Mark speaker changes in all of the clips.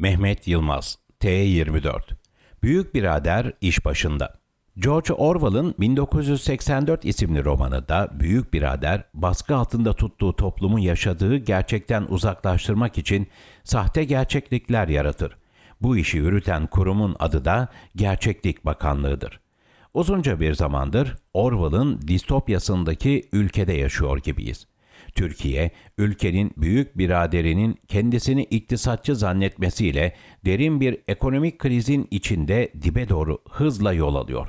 Speaker 1: Mehmet Yılmaz, T24 Büyük Birader İş Başında George Orwell'ın 1984 isimli romanında Büyük Birader, baskı altında tuttuğu toplumun yaşadığı gerçekten uzaklaştırmak için sahte gerçeklikler yaratır. Bu işi yürüten kurumun adı da Gerçeklik Bakanlığı'dır. Uzunca bir zamandır Orwell'ın distopyasındaki ülkede yaşıyor gibiyiz. Türkiye, ülkenin büyük biraderinin kendisini iktisatçı zannetmesiyle derin bir ekonomik krizin içinde dibe doğru hızla yol alıyor.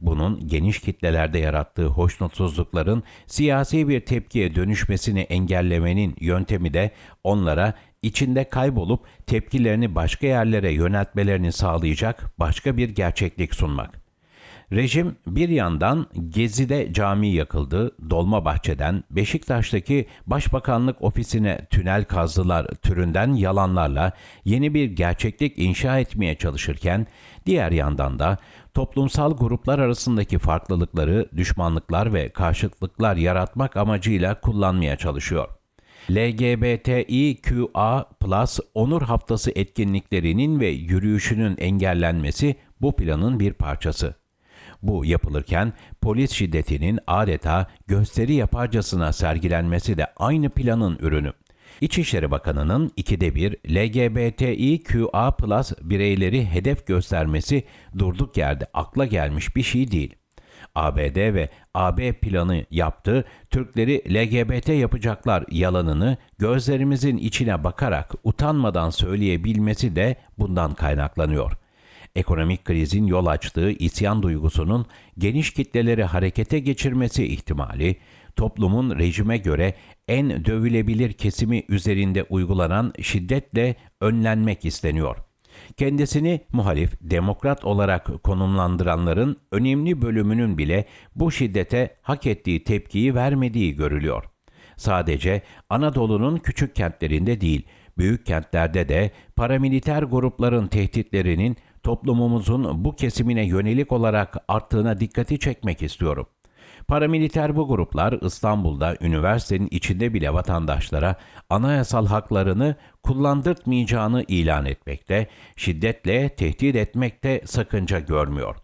Speaker 1: Bunun geniş kitlelerde yarattığı hoşnutsuzlukların siyasi bir tepkiye dönüşmesini engellemenin yöntemi de onlara içinde kaybolup tepkilerini başka yerlere yöneltmelerini sağlayacak başka bir gerçeklik sunmak. Rejim bir yandan Gezi'de cami yakıldı, Dolmabahçe'den Beşiktaş'taki Başbakanlık ofisine tünel kazdılar türünden yalanlarla yeni bir gerçeklik inşa etmeye çalışırken, diğer yandan da toplumsal gruplar arasındaki farklılıkları, düşmanlıklar ve karşıtlıklar yaratmak amacıyla kullanmaya çalışıyor. LGBTİQA Plus Onur Haftası etkinliklerinin ve yürüyüşünün engellenmesi bu planın bir parçası. Bu yapılırken polis şiddetinin adeta gösteri yaparcasına sergilenmesi de aynı planın ürünü. İçişleri Bakanı'nın ikide bir LGBTİQA plus bireyleri hedef göstermesi durduk yerde akla gelmiş bir şey değil. ABD ve AB planı yaptı, Türkleri LGBT yapacaklar yalanını gözlerimizin içine bakarak utanmadan söyleyebilmesi de bundan kaynaklanıyor.'' Ekonomik krizin yol açtığı isyan duygusunun geniş kitleleri harekete geçirmesi ihtimali, toplumun rejime göre en dövülebilir kesimi üzerinde uygulanan şiddetle önlenmek isteniyor. Kendisini muhalif, demokrat olarak konumlandıranların önemli bölümünün bile bu şiddete hak ettiği tepkiyi vermediği görülüyor. Sadece Anadolu'nun küçük kentlerinde değil, büyük kentlerde de paramiliter grupların tehditlerinin toplumumuzun bu kesimine yönelik olarak arttığına dikkati çekmek istiyorum. Paramiliter bu gruplar İstanbul'da üniversitenin içinde bile vatandaşlara anayasal haklarını kullandırtmayacağını ilan etmekte, şiddetle tehdit etmekte sakınca görmüyor.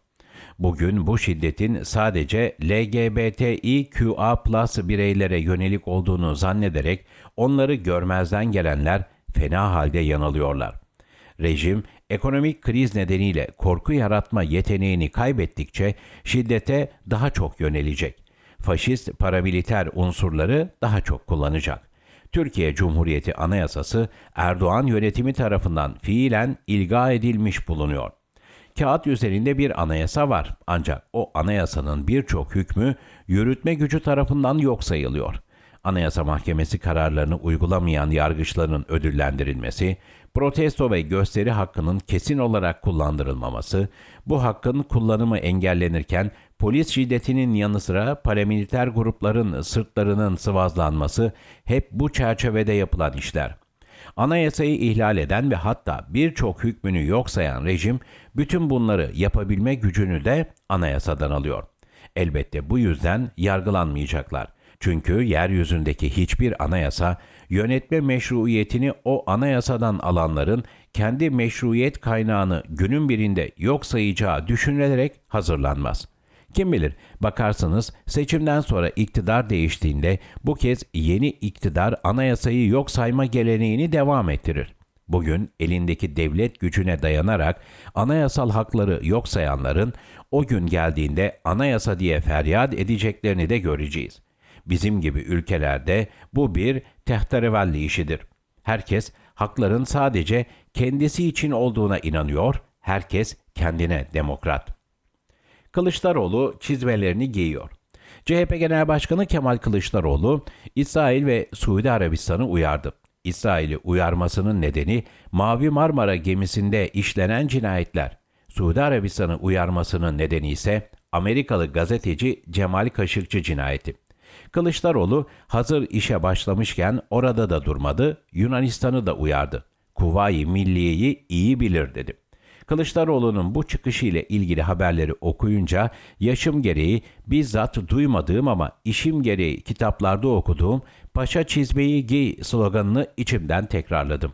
Speaker 1: Bugün bu şiddetin sadece LGBTİQA plus bireylere yönelik olduğunu zannederek onları görmezden gelenler fena halde yanılıyorlar. Rejim ekonomik kriz nedeniyle korku yaratma yeteneğini kaybettikçe şiddete daha çok yönelecek. Faşist paramiliter unsurları daha çok kullanacak. Türkiye Cumhuriyeti Anayasası Erdoğan yönetimi tarafından fiilen ilga edilmiş bulunuyor. Kağıt üzerinde bir anayasa var ancak o anayasanın birçok hükmü yürütme gücü tarafından yok sayılıyor. Anayasa Mahkemesi kararlarını uygulamayan yargıçların ödüllendirilmesi, protesto ve gösteri hakkının kesin olarak kullandırılmaması, bu hakkın kullanımı engellenirken polis şiddetinin yanı sıra paramiliter grupların sırtlarının sıvazlanması hep bu çerçevede yapılan işler. Anayasayı ihlal eden ve hatta birçok hükmünü yok sayan rejim bütün bunları yapabilme gücünü de anayasadan alıyor. Elbette bu yüzden yargılanmayacaklar. Çünkü yeryüzündeki hiçbir anayasa yönetme meşruiyetini o anayasadan alanların kendi meşruiyet kaynağını günün birinde yok sayacağı düşünülerek hazırlanmaz. Kim bilir bakarsınız seçimden sonra iktidar değiştiğinde bu kez yeni iktidar anayasayı yok sayma geleneğini devam ettirir. Bugün elindeki devlet gücüne dayanarak anayasal hakları yok sayanların o gün geldiğinde anayasa diye feryat edeceklerini de göreceğiz. Bizim gibi ülkelerde bu bir tehterevalli işidir. Herkes hakların sadece kendisi için olduğuna inanıyor, herkes kendine demokrat. Kılıçdaroğlu çizmelerini giyiyor. CHP Genel Başkanı Kemal Kılıçdaroğlu, İsrail ve Suudi Arabistan'ı uyardı. İsrail'i uyarmasının nedeni Mavi Marmara gemisinde işlenen cinayetler. Suudi Arabistan'ı uyarmasının nedeni ise Amerikalı gazeteci Cemal Kaşıkçı cinayeti. Kılıçdaroğlu hazır işe başlamışken orada da durmadı, Yunanistan'ı da uyardı. Kuvayi Milliye'yi iyi bilir dedi. Kılıçdaroğlu'nun bu çıkışı ile ilgili haberleri okuyunca yaşım gereği bizzat duymadığım ama işim gereği kitaplarda okuduğum Paşa çizmeyi giy sloganını içimden tekrarladım.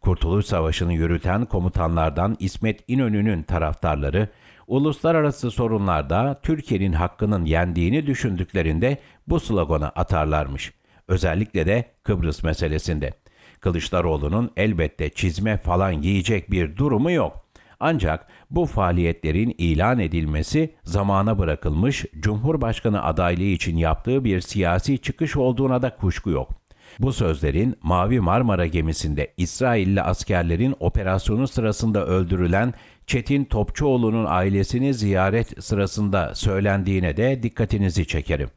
Speaker 1: Kurtuluş Savaşı'nı yürüten komutanlardan İsmet İnönü'nün taraftarları, uluslararası sorunlarda Türkiye'nin hakkının yendiğini düşündüklerinde bu sloganı atarlarmış. Özellikle de Kıbrıs meselesinde. Kılıçdaroğlu'nun elbette çizme falan giyecek bir durumu yok. Ancak bu faaliyetlerin ilan edilmesi zamana bırakılmış Cumhurbaşkanı adaylığı için yaptığı bir siyasi çıkış olduğuna da kuşku yok. Bu sözlerin Mavi Marmara gemisinde İsrailli askerlerin operasyonu sırasında öldürülen Çetin Topçuoğlu'nun ailesini ziyaret sırasında söylendiğine de dikkatinizi çekerim.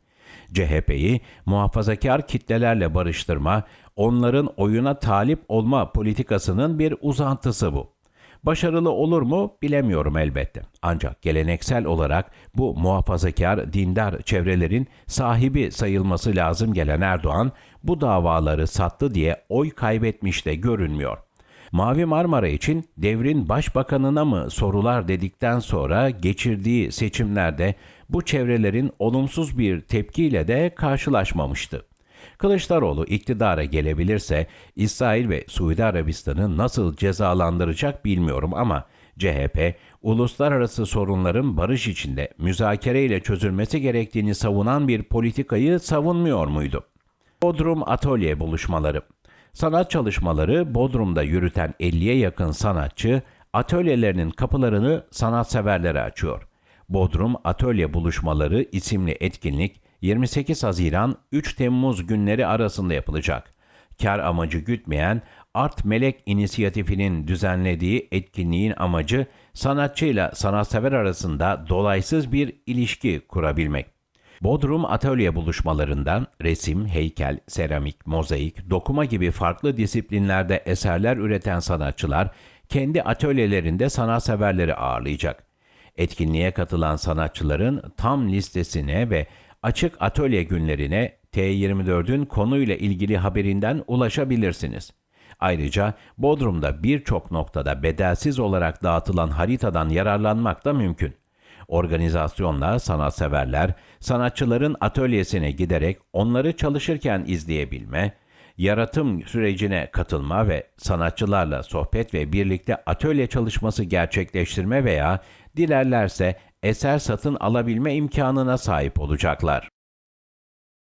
Speaker 1: CHP'yi muhafazakar kitlelerle barıştırma, onların oyuna talip olma politikasının bir uzantısı bu. Başarılı olur mu bilemiyorum elbette. Ancak geleneksel olarak bu muhafazakar dindar çevrelerin sahibi sayılması lazım gelen Erdoğan bu davaları sattı diye oy kaybetmiş de görünmüyor. Mavi Marmara için devrin başbakanına mı sorular dedikten sonra geçirdiği seçimlerde bu çevrelerin olumsuz bir tepkiyle de karşılaşmamıştı. Kılıçdaroğlu iktidara gelebilirse İsrail ve Suudi Arabistan'ı nasıl cezalandıracak bilmiyorum ama CHP uluslararası sorunların barış içinde müzakereyle çözülmesi gerektiğini savunan bir politikayı savunmuyor muydu? Bodrum Atölye buluşmaları. Sanat çalışmaları Bodrum'da yürüten 50'ye yakın sanatçı atölyelerinin kapılarını sanatseverlere açıyor. Bodrum Atölye Buluşmaları isimli etkinlik 28 Haziran 3 Temmuz günleri arasında yapılacak. Kar amacı gütmeyen Art Melek İnisiyatifi'nin düzenlediği etkinliğin amacı sanatçıyla sanatsever arasında dolaysız bir ilişki kurabilmek. Bodrum atölye buluşmalarından resim, heykel, seramik, mozaik, dokuma gibi farklı disiplinlerde eserler üreten sanatçılar kendi atölyelerinde sanatseverleri ağırlayacak. Etkinliğe katılan sanatçıların tam listesine ve açık atölye günlerine T24'ün konuyla ilgili haberinden ulaşabilirsiniz. Ayrıca Bodrum'da birçok noktada bedelsiz olarak dağıtılan haritadan yararlanmak da mümkün. Organizasyonla sanatseverler, sanatçıların atölyesine giderek onları çalışırken izleyebilme, yaratım sürecine katılma ve sanatçılarla sohbet ve birlikte atölye çalışması gerçekleştirme veya dilerlerse eser satın alabilme imkanına sahip olacaklar.